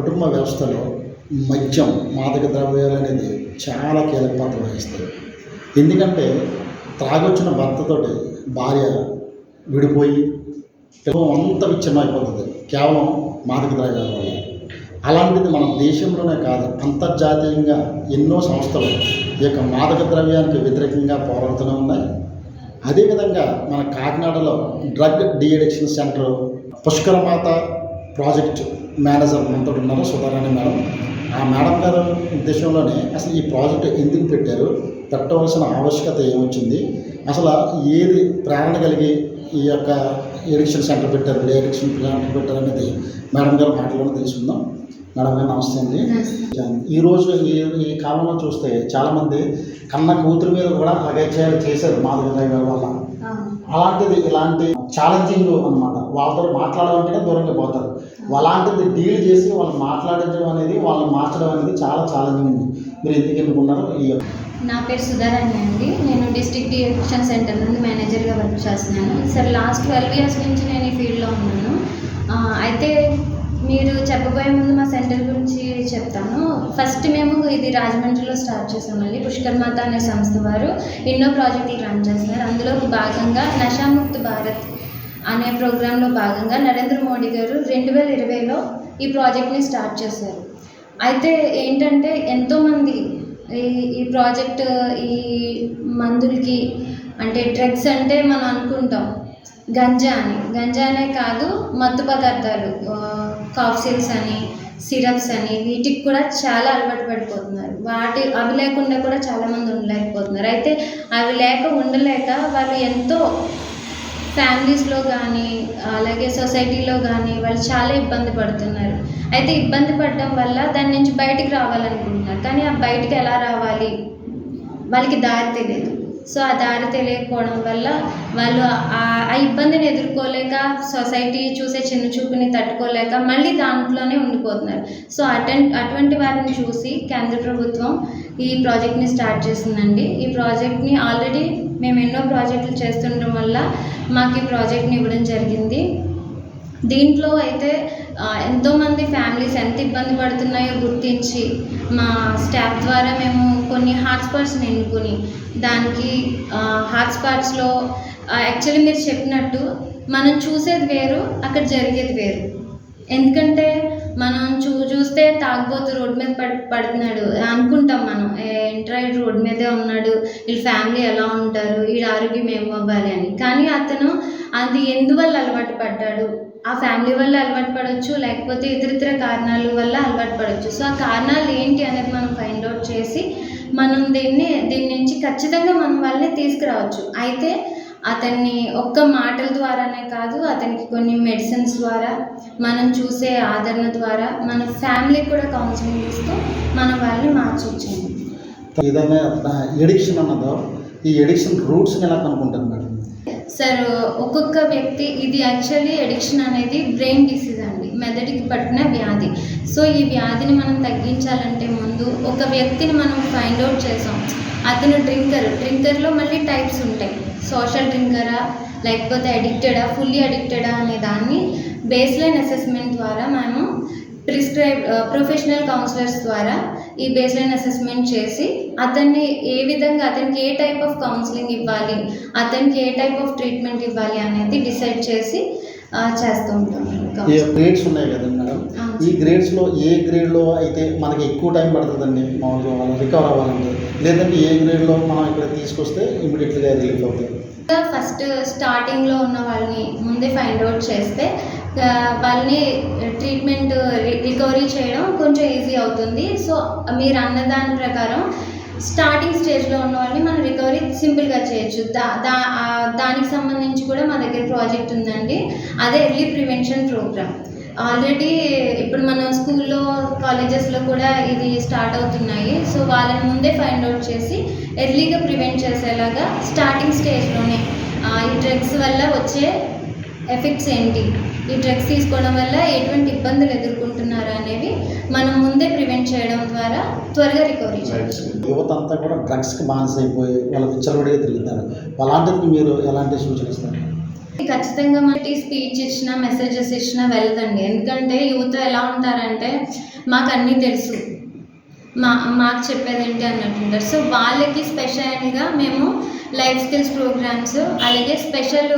కుటుంబ వ్యవస్థలో మద్యం మాదక ద్రవ్యాలు అనేది చాలా కీలక పాత్ర వహిస్తాయి. ఎందుకంటే త్రాగొచ్చిన భర్తతోటి భార్య విడిపోయి కుటుంబం విచ్ఛిన్నం అయిపోతుంది కేవలం మాదక ద్రవ్యాల వల్ల. అలాంటిది మన దేశంలోనే కాదు అంతర్జాతీయంగా ఎన్నో సంస్థలు ఈ యొక్క మాదక ద్రవ్యానికి వ్యతిరేకంగా పోరాడుతూనే ఉన్నాయి. అదేవిధంగా మన కాకినాడలో drug deaddiction centre పుష్కరమాత project manager మనతో ఉన్నారు సుధారాణి మేడం? ఆ మేడం గారు ఉద్దేశంలోనే అసలు ఈ ప్రాజెక్ట్ ఎందుకు పెట్టారు? పెట్టవలసిన ఆవశ్యకత ఏమొచ్చింది? అసలు ఏది ప్రేరణ కలిగి ఈ యొక్క ఎడిక్షన్ సెంటర్ పెట్టారు? డే ఎడిక్షన్ సెంటర్ పెట్టారు అనేది మేడం గారు మాటలోనే తెలుసుకుందాం. మేడం గారు నమస్తే అండి. ఈరోజు ఈ ఈ కాలంలో చూస్తే చాలామంది కన్న కూతురు మీద కూడా అగత్యాలు చేశారు ద్రవ్యాల వల్ల. అలాంటిది ఇలాంటి ఛాలెంజింగ్ అనమాట వాళ్ళతో మాట్లాడాలంటే దూరంగా పోతారు. అలాంటిది డీల్ చేసి వాళ్ళు మాట్లాడించడం అనేది వాళ్ళని మార్చడం అనేది చాలా ఛాలెంజింగ్ ఉంది. మీరు ఎందుకు ఎన్నుకున్నారు? ఈ నా పేరు సుధారాణి అండి. నేను డిస్ట్రిక్ట్ ఎడ్యుకేషన్ సెంటర్ నుండి మేనేజర్గా వర్క్ చేస్తున్నాను. సార్ లాస్ట్ ట్వెల్వ్ ఇయర్స్ నుంచి నేను ఈ ఫీల్డ్లో ఉన్నాను. అయితే మీరు చెప్పబోయే ముందు మా సెంటర్ గురించి చెప్తాను ఫస్ట్ మేము ఇది రాజమండ్రిలో స్టార్ట్ చేసామండి పుష్కర్మాత అనే సంస్థ వారు ఎన్నో ప్రాజెక్టులు రన్ చేస్తున్నారు. అందులో భాగంగా నషాముక్త్ భారత్ అనే ప్రోగ్రాంలో భాగంగా నరేంద్ర మోడీ గారు రెండు వేల ఇరవైలో ఈ ప్రాజెక్ట్ని స్టార్ట్ చేశారు. అయితే ఏంటంటే ఎంతోమంది ఈ ఈ ప్రాజెక్ట్ ఈ మందులకి అంటే డ్రగ్స్ అంటే మనం అనుకుంటాం. గంజా అని. గంజా అనే కాదు మత్తు పదార్థాలు. కాఫ్సిల్స్ అని సిరప్స్ అని వీటికి కూడా చాలా అలవాటు పడిపోతున్నారు. వాటి అవి లేకుండా కూడా చాలామంది ఉండలేకపోతున్నారు. అయితే అవి లేక ఉండలేక వాళ్ళు ఎంతో ఫ్యామిలీస్లో కానీ అలాగే సొసైటీలో కానీ వాళ్ళు చాలా ఇబ్బంది పడుతున్నారు. అయితే ఇబ్బంది పడడం వల్ల దాని నుంచి బయటికి రావాలనుకుంటున్నారు. కానీ ఆ బయటికి ఎలా రావాలి? వాళ్ళకి దారి తెలియదు సో ఆ దారి తెలియకపోవడం వల్ల వాళ్ళు ఆ ఇబ్బందిని ఎదుర్కోలేక సొసైటీ చూసే చిన్న చూపుని తట్టుకోలేక మళ్ళీ దాంట్లోనే ఉండిపోతున్నారు. సో అటెన్ అటువంటి వారిని చూసి కేంద్ర ప్రభుత్వం ఈ ప్రాజెక్ట్ని స్టార్ట్ చేసిందండి. ఈ ప్రాజెక్ట్ని ఆల్రెడీ మేము ఎన్నో ప్రాజెక్టులు చేస్తుండడం వల్ల మాకు ఈ ప్రాజెక్ట్ని ఇవ్వడం జరిగింది. దీంట్లో అయితే ఎంతోమంది ఫ్యామిలీస్ ఎంత ఇబ్బంది పడుతున్నాయో గుర్తించి మా స్టాఫ్ ద్వారా మేము కొన్ని హాట్స్పాట్స్ని ఎన్నుకొని దానికి హాట్స్పాట్స్లో యాక్చువల్లీ మీరు చెప్పినట్టు మనం చూసేది వేరు అక్కడ జరిగేది వేరు. ఎందుకంటే మనం చూ చూస్తే తాగబోతు రోడ్ మీద పడి పడుతున్నాడు. అనుకుంటాం మనం ఎంట్రా రోడ్ మీదే ఉన్నాడు వీళ్ళ ఫ్యామిలీ ఎలా ఉంటారు వీడి ఆరోగ్యం ఏమవ్వాలి అవ్వాలి అని. కానీ అతను అది ఎందువల్ల అలవాటు పడ్డాడు? ఆ ఫ్యామిలీ వల్ల అలవాటు పడవచ్చు లేకపోతే ఇతర ఇతర కారణాల వల్ల అలవాటు పడవచ్చు సో ఆ కారణాలు ఏంటి అనేది మనం ఫైండ్ అవుట్ చేసి మనం దీన్ని దీని నుంచి ఖచ్చితంగా మనం వాళ్ళని తీసుకురావచ్చు. అయితే అతన్ని ఒక్క మాటల ద్వారానే కాదు అతనికి కొన్ని మెడిసిన్స్ ద్వారా మనం చూసే ఆదరణ ద్వారా మన ఫ్యామిలీకి కూడా కౌన్సిలింగ్ ఇస్తూ మనం వాళ్ళని మార్చొచ్చండి ఏదైనా ఎడిక్షన్ అన్నదో ఈ ఎడిక్షన్ రూట్స్ని ఎలా కనుక్కుంటారు మేడం? సార్ ఒక్కొక్క వ్యక్తి ఇది యాక్చువల్లీ ఎడిక్షన్ అనేది బ్రెయిన్ డిసీజ్ అండి మెదడుకి పట్టిన వ్యాధి. సో ఈ వ్యాధిని మనం తగ్గించాలంటే ముందు ఒక వ్యక్తిని మనం ఫైండ్ అవుట్ చేసాం. అతను డ్రింకర్. డ్రింకర్లో మళ్ళీ టైప్స్ ఉంటాయి. సోషల్ డ్రింకరా లేకపోతే అడిక్టెడా ఫుల్లీ అడిక్టెడా అనే దాన్ని బేస్ లైన్ అసెస్మెంట్ ద్వారా మేము ప్రిస్క్రైబ్ ప్రొఫెషనల్ కౌన్సిలర్స్ ద్వారా ఈ బేస్ లైన్ అసెస్మెంట్ చేసి అతన్ని ఏ విధంగా అతనికి ఏ టైప్ ఆఫ్ కౌన్సిలింగ్ ఇవ్వాలి అతనికి ఏ టైప్ ఆఫ్ ట్రీట్మెంట్ ఇవ్వాలి అనేది డిసైడ్ చేసి చేస్తూ ఉంటాం. ఉన్నాయి కదండి మేడం. ఈ గ్రేడ్స్లో ఏ గ్రేడ్లో అయితే మనకి ఎక్కువ టైం పడుతుందండి మామూలుగా వాళ్ళు రికవర్ అవ్వాలంటే. లేదంటే ఏ గ్రేడ్లో మనం ఇక్కడ తీసుకొస్తే ఇమీడియట్గా రిలీఫ్ అవుతుంది ఫస్ట్ స్టార్టింగ్లో ఉన్న వాళ్ళని ముందే ఫైండ్ అవుట్ చేస్తే వాళ్ళని ట్రీట్మెంట్ రికవరీ చేయడం కొంచెం ఈజీ అవుతుంది. సో మీరు అన్న దాని ప్రకారం స్టార్టింగ్ స్టేజ్లో ఉన్న వాళ్ళని మనం రికవరీ సింపుల్గా చేయొచ్చు. దా దా దానికి సంబంధించి కూడా మా దగ్గర ప్రాజెక్ట్ ఉందండి. అదే ఎర్లీ ప్రివెన్షన్ ప్రోగ్రామ్ ఆల్రెడీ కాలేజెస్లో కూడా ఇది స్టార్ట్ అవుతున్నాయి. సో వాళ్ళని ముందే ఫైండ్ అవుట్ చేసి ఎర్లీగా ప్రివెంట్ చేసేలాగా స్టార్టింగ్ స్టేజ్లోనే ఆ, ఈ డ్రగ్స్ వల్ల వచ్చే ఎఫెక్ట్స్ ఏంటి? ఈ డ్రగ్స్ తీసుకోవడం వల్ల ఎటువంటి ఇబ్బందులు ఎదుర్కొంటున్నారు అనేవి మనం ముందే ప్రివెంట్ చేయడం ద్వారా త్వరగా రికవరీ చేయొచ్చు. యువత అంతా కూడా డ్రగ్స్కి బానిస అయిపోయి వాళ్ళ విచ్చలవిడిగా తిరుగుతారు అలాంటిది మీరు ఎలాంటి సూచన ఇస్తారు? ఖచ్చితంగా మనకి స్పీచ్ ఇచ్చినా మెసేజెస్ ఇచ్చినా వెళ్తండి ఎందుకంటే యూత్ ఎలా ఉంటారంటే మాకు అన్నీ తెలుసు. మా మాకు చెప్పేది ఏంటి అన్నట్టుంటారు సో వాళ్ళకి స్పెషల్గా మేము లైఫ్ స్కిల్స్ ప్రోగ్రామ్స్ అలాగే స్పెషల్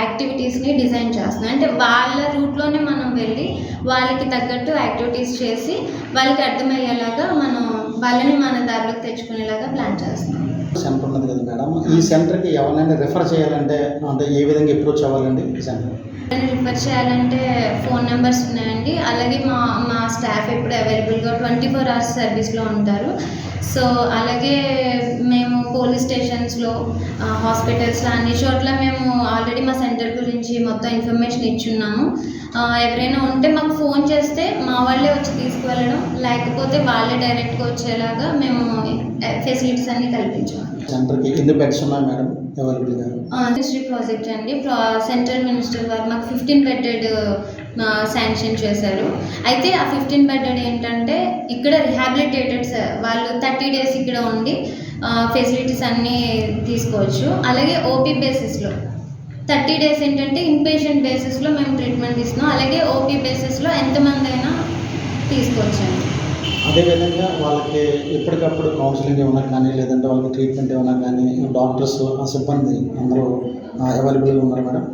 యాక్టివిటీస్ని డిజైన్ చేస్తున్నాం. అంటే వాళ్ళ రూట్లోనే మనం వెళ్ళి వాళ్ళకి తగ్గట్టు యాక్టివిటీస్ చేసి వాళ్ళకి అర్థమయ్యేలాగా మనం వాళ్ళని మన దారిలోకి తెచ్చుకునేలాగా ప్లాన్ చేస్తున్నాం. సెంటర్ ఉన్నది కదా మేడం. ఈ సెంటర్కి ఎవరినైనా రిఫర్ చేయాలంటే అంటే ఏ విధంగా అప్రోచ్ అవ్వాలండి ఈ సెంటర్? రిఫర్ చేయాలంటే ఫోన్ నెంబర్స్ ఉన్నాయండి. అలాగే మా మా స్టాఫ్ ఎప్పుడు అవైలబుల్గా ట్వంటీ ఫోర్ అవర్స్ సర్వీస్లో ఉంటారు. సో అలాగే మేము పోలీస్ స్టేషన్స్లో హాస్పిటల్స్లో అన్ని చోట్ల మేము ఆల్రెడీ మా సెంటర్ గురించి మొత్తం ఇన్ఫర్మేషన్ ఇచ్చున్నాము. ఎవరైనా ఉంటే మాకు ఫోన్ చేస్తే మా వాళ్ళే వచ్చి తీసుకువెళ్ళడం లేకపోతే వాళ్ళే డైరెక్ట్గా వచ్చేలాగా మేము ఫెసిలిటీస్ అన్నీ కల్పించాము. సెంటర్కి ఎన్ని బెడ్స్ ఉన్నాయి మేడం అవైలబుల్గా? మినిస్ట్రీ ప్రాజెక్ట్ అండి. సెంట్రల్ మినిస్టర్ వారు మాకు ఫిఫ్టీన్ బెడెడ్ శాంక్షన్ చేశారు. అయితే ఆ ఫిఫ్టీన్ బెడెడ్ ఏంటంటే ఇక్కడ రిహాబిలిటేటెడ్ వాళ్ళు థర్టీ డేస్ ఇక్కడ ఉండి ఫెసిలిటీస్ అన్నీ తీసుకోవచ్చు. అలాగే ఓపీ బేసిస్లో థర్టీ డేస్ ఏంటంటే ఇన్పేషెంట్ బేసిస్లో మేము ట్రీట్మెంట్ ఇస్తున్నాం అలాగే ఓపీ బేసిస్లో ఎంతమంది అయినా తీసుకోవచ్చండి అదేవిధంగా వాళ్ళకి ఎప్పటికప్పుడు కౌన్సిలింగ్ ఏమైనా కానీ లేదంటే వాళ్ళకి ట్రీట్మెంట్ ఏమైనా కానీ డాక్టర్స్ ఆ సిబ్బంది అందరూ అవైలబుల్గా ఉన్నారు మేడం?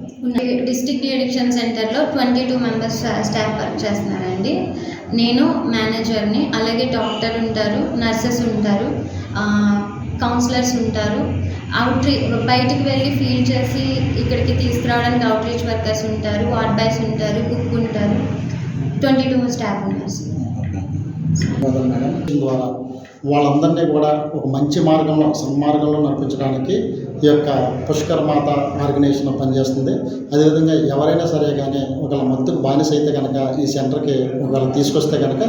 డిస్ట్రిక్ట్ ఎడిక్షన్ సెంటర్లో twenty two members staff work చేస్తున్నారండి. నేను మేనేజర్ని అలాగే డాక్టర్ ఉంటారు నర్సెస్ ఉంటారు కౌన్సిలర్స్ ఉంటారు. అవుట్రీ బయటికి వెళ్ళి ఫీల్ చేసి ఇక్కడికి తీసుకురావడానికి అవుట్రీచ్ వర్కర్స్ ఉంటారు వార్డ్ బాయ్స్ ఉంటారు కుక్ ఉంటారు. ట్వంటీ టూ స్టాఫ్ ఉన్నారు మేడం. ద్వారా వాళ్ళందరినీ కూడా ఒక మంచి మార్గంలో సన్మార్గంలో నడిపించడానికి ఈ యొక్క పుష్కర్ మాత ఆర్గనైజేషన్ పనిచేస్తుంది. అదేవిధంగా ఎవరైనా సరే కానీ ఒకవేళ మత్తు బానిస అయితే కనుక ఈ సెంటర్కి ఒకవేళ తీసుకొస్తే కనుక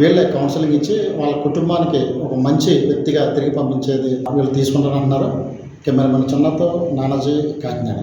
వీళ్ళే కౌన్సిలింగ్ ఇచ్చి వాళ్ళ కుటుంబానికి ఒక మంచి వ్యక్తిగా తిరిగి పంపించేది వీళ్ళు తీసుకుంటారంటున్నారు కెమెరామెన్ చిన్నతో నానాజీ కాకినాడ.